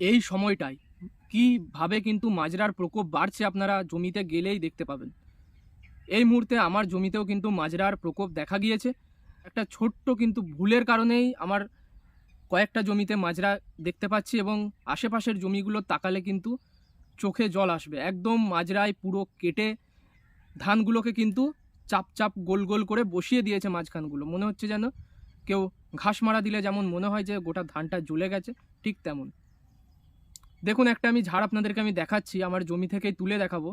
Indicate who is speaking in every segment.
Speaker 1: এই সময়টায় কীভাবে কিন্তু মাজরার প্রকোপ বাড়ছে আপনারা জমিতে গেলেই দেখতে পাবেন। এই মুহূর্তে আমার জমিতেও কিন্তু মাজরার প্রকোপ দেখা গিয়েছে। একটা ছোট্ট কিন্তু ভুলের কারণেই আমার কয়েকটা জমিতে মাজরা দেখতে পাচ্ছি এবং আশেপাশের জমিগুলো তাকালে কিন্তু চোখে জল আসবে। একদম মাজরায় পুরো কেটে ধানগুলোকে কিন্তু চাপ চাপ গোল গোল করে বসিয়ে দিয়েছে মাঝখানগুলো। মনে হচ্ছে যেন কেউ ঘাস মারা দিলে যেমন মনে হয় যে গোটা ধানটা জ্বলে গেছে, ঠিক তেমন। দেখুন, একটা আমি ঝাড় আপনাদেরকে আমি দেখাচ্ছি, আমার জমি থেকেই তুলে দেখাবো।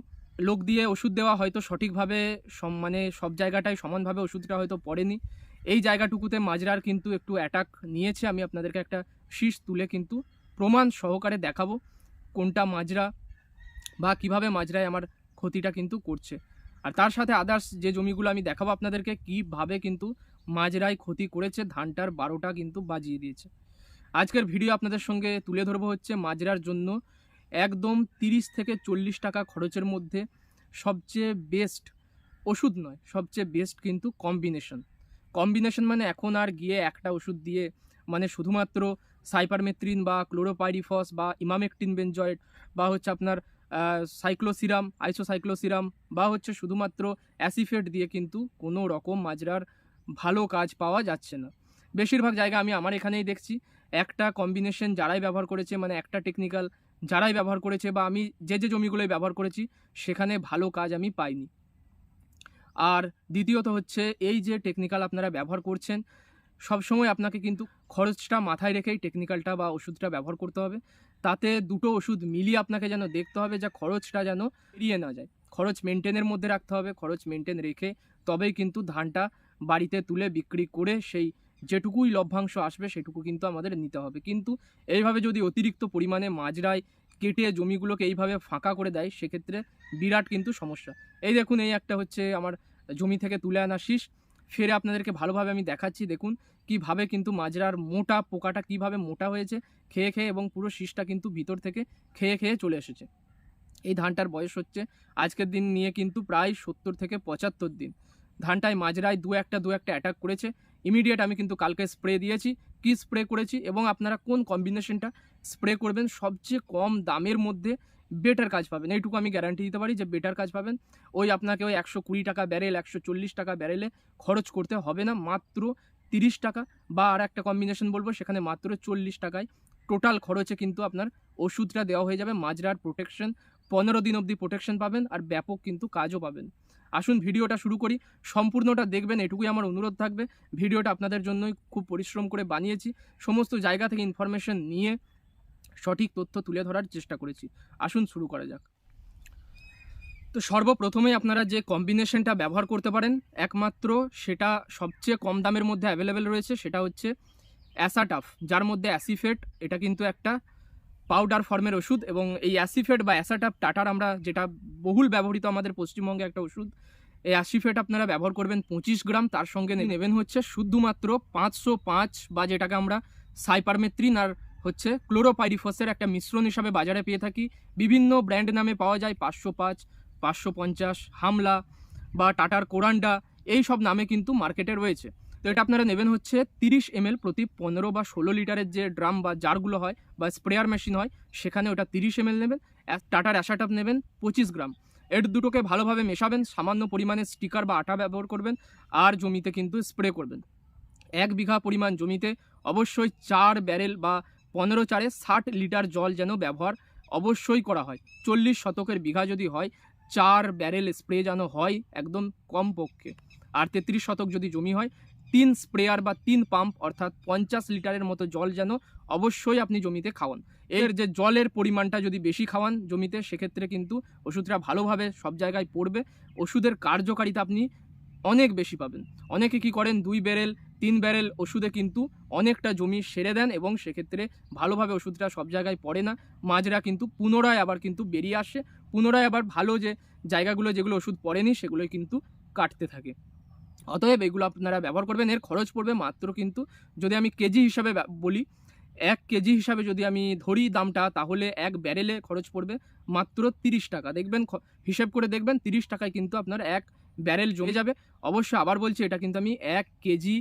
Speaker 1: লোক দিয়ে ওষুধ দেওয়া হয়তো সঠিকভাবে সম মানে সব জায়গাটায় সমানভাবে ওষুধটা হয়তো পড়েনি। এই জায়গাটুকুতে মাজরার কিন্তু একটু অ্যাটাক নিয়েছে। আমি আপনাদেরকে একটা শীষ তুলে কিন্তু প্রমাণ সহকারে দেখাবো কোনটা মাজরা বা কীভাবে মাজরায় আমার ক্ষতিটা কিন্তু করছে। আর তার সাথে আদার্স যে জমিগুলো আমি দেখাবো আপনাদেরকে, কীভাবে কিন্তু মাজরায় ক্ষতি করেছে, ধানটার বারোটা কিন্তু বাজিয়ে দিয়েছে। আজকের ভিডিও আপনাদের সঙ্গে তুলে ধরবো হচ্ছে মাজরার জন্য একদম তিরিশ থেকে চল্লিশ টাকা খরচের মধ্যে সবচেয়ে বেস্ট ওষুধ নয়, সবচেয়ে বেস্ট কিন্তু কম্বিনেশন কম্বিনেশন মানে এখন আর গিয়ে একটা ওষুধ দিয়ে মানে শুধুমাত্র সাইপারমেথ্রিন বা ক্লোরোপাইরিফস বা ইমামেকটিন বেনজয়েড বা হচ্ছে আপনার সাইক্লোসিরাম, আইসোসাইক্লোসিরাম বা হচ্ছে শুধুমাত্র অ্যাসিফেট দিয়ে কিন্তু কোনো রকম মাজরার ভালো কাজ পাওয়া যাচ্ছে না। বেশিরভাগ জায়গা আমি আমার এখানেই দেখছি। একটা কম্বিনেশন যারাই ব্যবহার করেছে মানে একটা টেকনিক্যাল যারাই ব্যবহার করেছে বা আমি যে যে জমিগুলোই ব্যবহার করেছি, সেখানে ভালো কাজ আমি পাইনি। আর দ্বিতীয়ত হচ্ছে, এই যে টেকনিক্যাল আপনারা ব্যবহার করছেন, সবসময় আপনাকে কিন্তু খরচটা মাথায় রেখেই টেকনিক্যালটা বা ওষুধটা ব্যবহার করতে হবে। তাতে দুটো ওষুধ মিলিয়ে আপনাকে যেন দেখতে হবে যে খরচটা যেন এড়িয়ে না যায়। খরচ মেনটেনের মধ্যে রাখতে হবে, খরচ মেনটেন রেখে তবেই কিন্তু ধানটা বাড়িতে তুলে বিক্রি করে সেই যেটুকুই লভ্যাংশ আসবে, সেটুকু কিন্তু আমাদের নিতে হবে। কিন্তু এইভাবে যদি অতিরিক্ত পরিমাণে মাজরায় কেটে জমিগুলোকে এইভাবে ফাঁকা করে দেয়, সেক্ষেত্রে বিরাট কিন্তু সমস্যা। এই দেখুন, এই একটা হচ্ছে আমার জমি থেকে তুলে আনা শীষ। ফেরে আপনাদেরকে ভালোভাবে আমি দেখাচ্ছি, দেখুন কীভাবে কিন্তু মাজরার মোটা পোকাটা কীভাবে মোটা হয়েছে, খেয়ে খেয়ে এবং পুরো শীষটা কিন্তু ভিতর থেকে খেয়ে খেয়ে চলে এসেছে। এই ধানটার বয়স হচ্ছে আজকের দিন নিয়ে কিন্তু প্রায় সত্তর থেকে পঁচাত্তর দিন। ধানটায় মাজরায় দু একটা দু একটা অ্যাটাক করেছে। ইমিডিয়েট আমি কিন্তু কালকে স্প্রে দিয়েছি। কি স্প্রে করেছি এবং আপনারা কোন কম্বিনেশনটা স্প্রে করবেন, সবচেয়ে কম দামের মধ্যে বেটার কাজ পাবেন। এইটুকু আমি গ্যারান্টি দিতে পারি যে বেটার কাজ পাবেন। ওই আপনাকে ওই একশো কুড়ি টাকা ব্যারেল একশো চল্লিশ টাকা ব্যারেলে খরচ করতে হবে না, মাত্র তিরিশ টাকা বা আর একটা কম্বিনেশন বলব, সেখানে মাত্র চল্লিশ টাকায় টোটাল খরচে কিন্তু আপনার ওষুধটা দেওয়া হয়ে যাবে। মাজরার প্রোটেকশন পনেরো দিন অবধি প্রোটেকশন পাবেন আর ব্যাপক কিন্তু কাজও পাবেন। আসুন ভিডিওটা শুরু করি। সম্পূর্ণটা দেখবেন, এটুকুই আমার অনুরোধ থাকবে। ভিডিওটা আপনাদের জন্যই খুব পরিশ্রম করে বানিয়েছি। সমস্ত জায়গা থেকে ইনফরমেশন নিয়ে সঠিক তথ্য তুলে ধরার চেষ্টা করেছি। আসুন শুরু করা যাক। তো সর্বপ্রথমেই আপনারা যে কম্বিনেশনটা ব্যবহার করতে পারেন, একমাত্র সেটা সবচেয়ে কম দামের মধ্যে অ্যাভেলেবেল রয়েছে, সেটা হচ্ছে অ্যাসাটাফ যার মধ্যে অ্যাসিফেট এটা কিন্তু একটা পাউডার ফর্মের ওষুধ এবং এই অ্যাসিফেট বা অ্যাসাটাপ টাটার আমরা যেটা বহুল ব্যবহৃত আমাদের পশ্চিমবঙ্গে একটা ওষুধ এই অ্যাসিফেট আপনারা ব্যবহার করবেন পঁচিশ গ্রাম তার সঙ্গে নেবেন হচ্ছে শুধুমাত্র পাঁচশো পাঁচ বা যেটাকে আমরা সাইপারমেত্রিন আর হচ্ছে ক্লোরোপাইরিফসের একটা মিশ্রণ হিসাবে বাজারে পেয়ে থাকি। বিভিন্ন ব্র্যান্ড নামে পাওয়া যায় পাঁচশো পাঁচ পাঁচশো পঞ্চাশ হামলা বা টাটার কোরান্ডা এই সব নামে কিন্তু মার্কেটে রয়েছে। তো এটা আপনারা নেবেন হচ্ছে তিরিশ এম প্রতি পনেরো বা ষোলো লিটারের যে ড্রাম বা জারগুলো হয় বা স্প্রেয়ার মেশিন হয়, সেখানে ওটা তিরিশ এম নেবেন। টাটার অ্যাসাটাপ নেবেন, পঁচিশ গ্রাম। এর দুটোকে ভালোভাবে মেশাবেন, সামান্য পরিমাণে স্টিকার বা আটা ব্যবহার করবেন আর জমিতে কিন্তু স্প্রে করবেন। এক বিঘা পরিমাণ জমিতে অবশ্যই চার ব্যারেল বা পনেরো চারে ষাট লিটার জল যেন ব্যবহার অবশ্যই করা হয়। চল্লিশ শতকের বিঘা যদি হয়, চার ব্যারেল স্প্রে যেন হয় একদম কম পক্ষে আর তেত্রিশ শতক যদি জমি হয় তিন স্প্রেয়ার বা তিন পাম্প, অর্থাৎ পঞ্চাশ লিটারের মতো জল যেন অবশ্যই আপনি জমিতে খাওয়ান। এর যে জলের পরিমাণটা যদি বেশি খাওয়ান জমিতে, সেক্ষেত্রে কিন্তু ওষুধটা ভালোভাবে সব জায়গায় পড়বে। ওষুধের কার্যকারিতা আপনি অনেক বেশি পাবেন। অনেকে কি করেন, দুই ব্যারেল, তিন ব্যারেল ওষুধে কিন্তু অনেকটা জমি সেরে দেন এবং সেক্ষেত্রে ভালোভাবে ওষুধটা সব জায়গায় পড়ে না। মাজরা কিন্তু পুনরায় আবার কিন্তু বেরিয়ে আসে। পুনরায় আবার ভালো যে জায়গাগুলো যেগুলো ওষুধ পড়েনি, সেগুলোই কিন্তু কাটতে থাকে। অতএব এগুলো আপনারা ব্যবহার করবেন। এর খরচ পড়বে মাত্র কিন্তু যদি আমি কেজি হিসাবে বলি, এক কেজি হিসাবে যদি আমি ধরি দামটা, তাহলে এক ব্যারেলে খরচ পড়বে মাত্র তিরিশ টাকা। দেখবেন হিসেব করে দেখবেন তিরিশ টাকায় কিন্তু আপনার এক ব্যারেল জমে যাবে। অবশ্য আবার বলছি, এটা কিন্তু আমি এক কেজি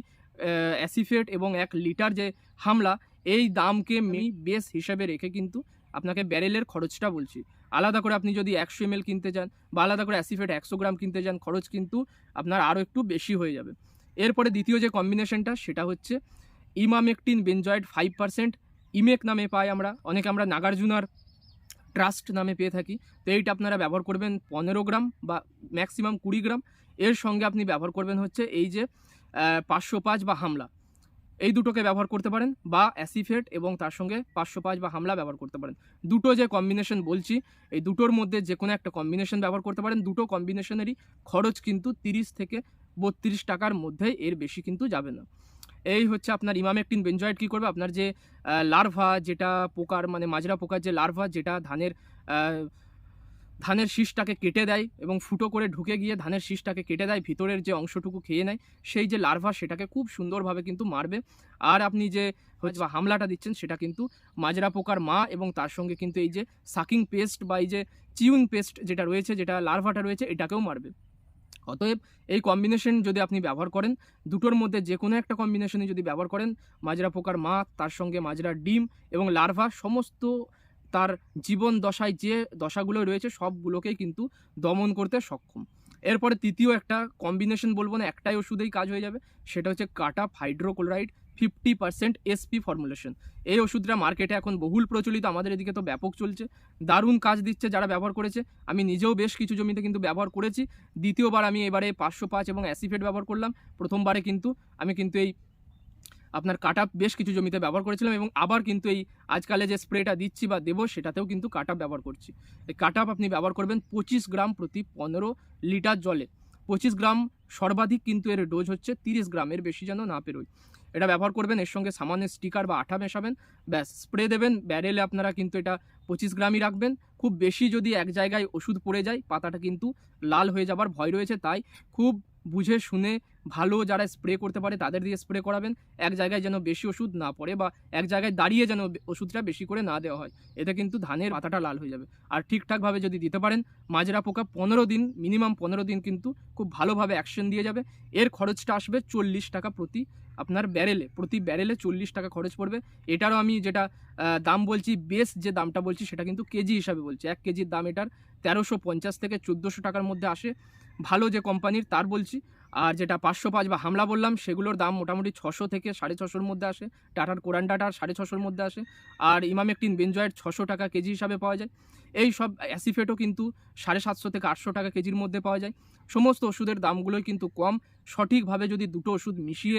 Speaker 1: অ্যাসিফেট এবং এক লিটার যে হামলা, এই দামকে আমি বেস হিসাবে রেখে কিন্তু আপনাকে ব্যারেলের খরচটা বলছি। আলাদা করে আপনি যদি একশো এম কিনতে চান বা আলাদা করে অ্যাসিফেট একশো গ্রাম কিনতে চান খরচ কিন্তু আপনার আরও একটু বেশি হয়ে যাবে। এরপরে দ্বিতীয় যে কম্বিনেশনটা সেটা হচ্ছে ইমামেকটিন বেনজয়েড ফাইভ পার্সেন্ট ইমেক নামে পাই আমরা, অনেকে আমরা নাগার্জুনার ট্রাস্ট নামে পেয়ে থাকি। তো এইটা আপনারা ব্যবহার করবেন পনেরো গ্রাম বা ম্যাক্সিমাম কুড়ি গ্রাম। এর সঙ্গে আপনি ব্যবহার করবেন হচ্ছে এই যে পাঁচশো পাঁচ বা হামলা। এই দুটোকে ব্যবহার করতে পারেন বা অ্যাসিফেট এবং তার সঙ্গে পাঁচশো পাঁচ বা হামলা ব্যবহার করতে পারেন। দুটো যে কম্বিনেশন বলছি, এই দুটোর মধ্যে যে কোনো একটা কম্বিনেশন ব্যবহার করতে পারেন। দুটো কম্বিনেশনেরই খরচ কিন্তু তিরিশ থেকে বত্রিশ টাকার মধ্যে এর বেশি কিন্তু যাবে না। এই হচ্ছে আপনার ইমামেকটিন বেঞ্জয়েড কী করবে? আপনার যে লার্ভা যেটা পোকার মানে মাজরা পোকার যে লার্ভা, যেটা ধানের ধানের শীষটাকে কেটে দেয় এবং ফুটো করে ঢুকে গিয়ে ধানের শীষটাকে কেটে দেয়, ভিতরের যে অংশটুকু খেয়ে নেয়, সেই যে লার্ভা সেটাকে খুব সুন্দরভাবে কিন্তু মারবে। আর আপনি যে হচ্ছে বা হামলাটা দিচ্ছেন, সেটা কিন্তু মাজরা পোকার মা এবং তার সঙ্গে কিন্তু এই যে সাকিং পেস্ট বা এই যে চিউইং পেস্ট যেটা রয়েছে, যেটা লার্ভাটা রয়েছে, এটাকেও মারবে। অতএব এই কম্বিনেশন যদি আপনি ব্যবহার করেন, দুটোর মধ্যে যে কোনো একটা কম্বিনেশনে যদি ব্যবহার করেন, মাজরা পোকার মা, তার সঙ্গে মাজরার ডিম এবং লার্ভা, সমস্ত তার জীবন দশায় যে দশাগুলো রয়েছে সবগুলোকেই কিন্তু দমন করতে সক্ষম। এরপরে তৃতীয় একটা কম্বিনেশন বলব না, একটাই ওষুধেই কাজ হয়ে যাবে, সেটা হচ্ছে কাটা hydrochloride fifty percent SP formulation এই ওষুধটা মার্কেটে এখন বহুল প্রচলিত, আমাদের এদিকে তো ব্যাপক চলছে। দারুণ কাজ দিচ্ছে যারা ব্যবহার করেছে। আমি নিজেও বেশ কিছু জমিতে কিন্তু ব্যবহার করেছি। দ্বিতীয়বার আমি এবারে পাঁচশো পাঁচ এবং অ্যাসিফেট ব্যবহার করলাম। প্রথমবারে কিন্তু আমি কিন্তু এই আপনার কাটা বেশ কিছু জমিতে ব্যবহার করেছিলাম এবং আবার কিন্তু এই আজকালে যে স্প্রেটা দিচ্ছি বা দেবো, সেটাতেও কিন্তু কাটাপ ব্যবহার করছি। এই কাটাপ আপনি ব্যবহার করবেন পঁচিশ গ্রাম প্রতি পনেরো লিটার জলে। পঁচিশ গ্রাম সর্বাধিক কিন্তু এর ডোজ হচ্ছে তিরিশ গ্রামের বেশি যেন না পেরোয়। এটা ব্যবহার করবেন, এর সঙ্গে সামান্য স্টিকার বা আঠা মেশাবেন, ব্যাস স্প্রে দেবেন ব্যারেলে আপনারা কিন্তু এটা পঁচিশ গ্রামই রাখবেন। খুব বেশি যদি এক জায়গায় ওষুধ পড়ে যায়, পাতাটা কিন্তু লাল হয়ে যাবার ভয় রয়েছে, তাই খুব বুঝে শুনে ভালো যারা স্প্রে করতে পারে তাদের দিয়ে স্প্রে করাবেন। এক জায়গায় যেন বেশি ওষুধ না পড়ে বা এক জায়গায় দাঁড়িয়ে যেন ওষুধটা বেশি করে না দেওয়া হয়। এতে কিন্তু ধানের পাতাটা লাল হয়ে যাবে। আর ঠিকঠাকভাবে যদি দিতে পারেন, মাজরা পোকা পনেরো দিন মিনিমাম পনেরো দিন কিন্তু খুব ভালোভাবে অ্যাকশন দিয়ে যাবে। এর খরচটা আসবে চল্লিশ টাকা প্রতি আপনার ব্যারেলে প্রতি ব্যারেলে চল্লিশ টাকা খরচ পড়বে। এটারও আমি যেটা দাম বলছি বেস যে দামটা বলছি, সেটা কিন্তু কেজি হিসাবে বলছি। এক কেজির দাম এটার তেরোশো পঞ্চাশ থেকে চোদ্দোশো টাকার মধ্যে আসে। ভালো যে কোম্পানির তার বলছি। আর যেটা পাঁচশো পাঁচ বা হামলা বললাম, সেগুলোর দাম মোটামুটি ছশো থেকে সাড়ে ছশোর মধ্যে আসে। টাটার কোরআন টাটার সাড়ে ছশোর মধ্যে আসে। আর ইমাম একটিন বেঞ্জয়েড ছশো টাকা কেজি হিসাবে পাওয়া যায়। এই সব অ্যাসিফেটও কিন্তু সাড়ে সাতশো থেকে আটশো টাকা কেজির মধ্যে পাওয়া যায়। সমস্ত ওষুধের দামগুলোই কিন্তু কম। সঠিকভাবে যদি দুটো ওষুধ মিশিয়ে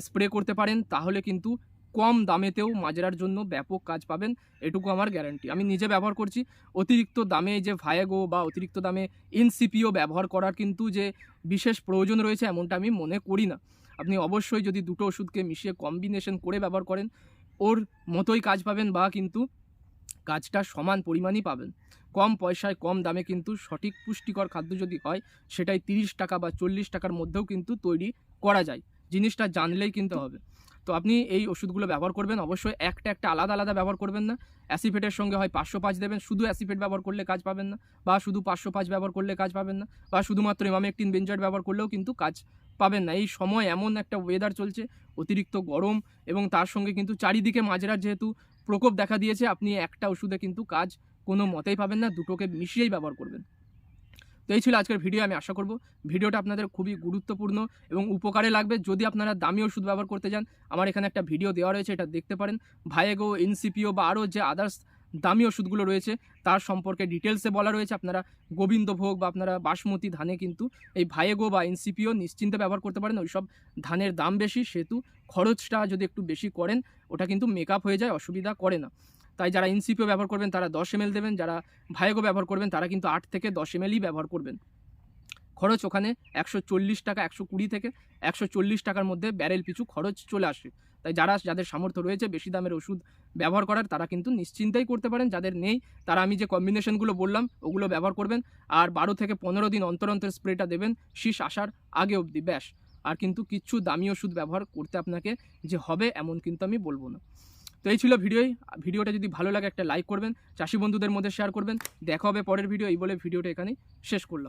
Speaker 1: স্প্রে করতে পারেন, তাহলে কিন্তু কম দামেতেও মাজরার জন্য ব্যাপক কাজ পাবেন, এটুকু আমার গ্যারান্টি আমি নিজে ব্যবহার করছি, অতিরিক্ত দামে যে ভায়াগো বা অতিরিক্ত দামে এনসিপিও ব্যবহার করার কিন্তু যে বিশেষ প্রয়োজন রয়েছে এমনটা আমি মনে করি না। আপনি অবশ্যই যদি দুটো ওষুধকে মিশিয়ে কম্বিনেশন করে ব্যবহার করেন, ওর মতোই কাজ পাবেন বা কিন্তু কাজটা সমান পরিমাণই পাবেন। কম পয়সায়, কম দামে কিন্তু সঠিক পুষ্টিকর খাদ্য যদি হয়, সেটাই তিরিশ টাকা বা চল্লিশ টাকার মধ্যেও কিন্তু তৈরি করা যায়। জিনিসটা জানলেই কিন্তু হবে। তো আপনি এই ওষুধগুলো ব্যবহার করবেন, অবশ্যই একটা একটা আলাদা আলাদা ব্যবহার করবেন না। অ্যাসিফেটের সঙ্গে হয় পাঁচশো পাঁচ দেবেন, শুধু অ্যাসিফেট ব্যবহার করলে কাজ পাবেন না, বা শুধু পাঁচশো পাঁচ ব্যবহার করলে কাজ পাবেন না, বা শুধুমাত্র ইমামেকটিন বেঞ্জয়েড ব্যবহার করলেও কিন্তু কাজ পাবেন না। এই সময় এমন একটা ওয়েদার চলছে, অতিরিক্ত গরম এবং তার সঙ্গে কিন্তু চারিদিকে মাজরার যেহেতু প্রকোপ দেখা দিয়েছে, আপনি একটা ওষুধে কিন্তু কাজ কোনো মতেই পাবেন না, দুটোকে মিশিয়েই ব্যবহার করবেন। তো এই ছিল আজকের ভিডিও, আমি আশা করব ভিডিওটা আপনাদের খুবই গুরুত্বপূর্ণ এবং উপকারে লাগবে। যদি আপনারা দামি ওষুধ ব্যবহার করতে যান, আমার এখানে একটা ভিডিও দেওয়া রয়েছে, এটা দেখতে পারেন। ভায়েগো এনসিপিও বা আরও যে আদার্স দামি ওষুধগুলো রয়েছে, তার সম্পর্কে ডিটেলসে বলা রয়েছে। আপনারা গোবিন্দভোগ বা আপনারা বাসমতি ধানে কিন্তু এই ভায়েগো বা এনসিপিও নিশ্চিন্তে ব্যবহার করতে পারেন। ওইসব ধানের দাম বেশি, সেহেতু খরচটা যদি একটু বেশি করেন, ওটা কিন্তু মেকআপ হয়ে যায়, অসুবিধা করে না। তাই যারা এনসিপিও ব্যবহার করবেন, তারা দশ এম দেবেন, যারা ভায়েগো ব্যবহার করবেন, তারা কিন্তু আট থেকে দশ এম ব্যবহার করবেন। খরচ ওখানে একশো চল্লিশ টাকা, একশো কুড়ি থেকে একশো চল্লিশ টাকার মধ্যে ব্যারেল পিছু খরচ চলে আসে। তাই যারা, যাদের সামর্থ্য রয়েছে বেশি দামের ওষুধ ব্যবহার করার, তারা কিন্তু নিশ্চিন্তাই করতে পারেন। যাদের নেই, তারা আমি যে কম্বিনেশনগুলো বললাম, ওগুলো ব্যবহার করবেন। আর বারো থেকে পনেরো দিন অন্তর অন্তর স্প্রেটা দেবেন, শীষ আসার আগে অবধি, ব্যাস। আর কিন্তু কিচ্ছু দামি ওষুধ ব্যবহার করতে আপনাকে যে হবে, এমন কিন্তু আমি বলব না। তো এই ছিল ভিডিওই ভিডিওটা যদি ভালো লাগে একটা লাইক করবেন, চাষি বন্ধুদের মধ্যে শেয়ার করবেন, দেখা হবে পরের ভিডিও এই বলে ভিডিওটা এখানেই শেষ করলাম।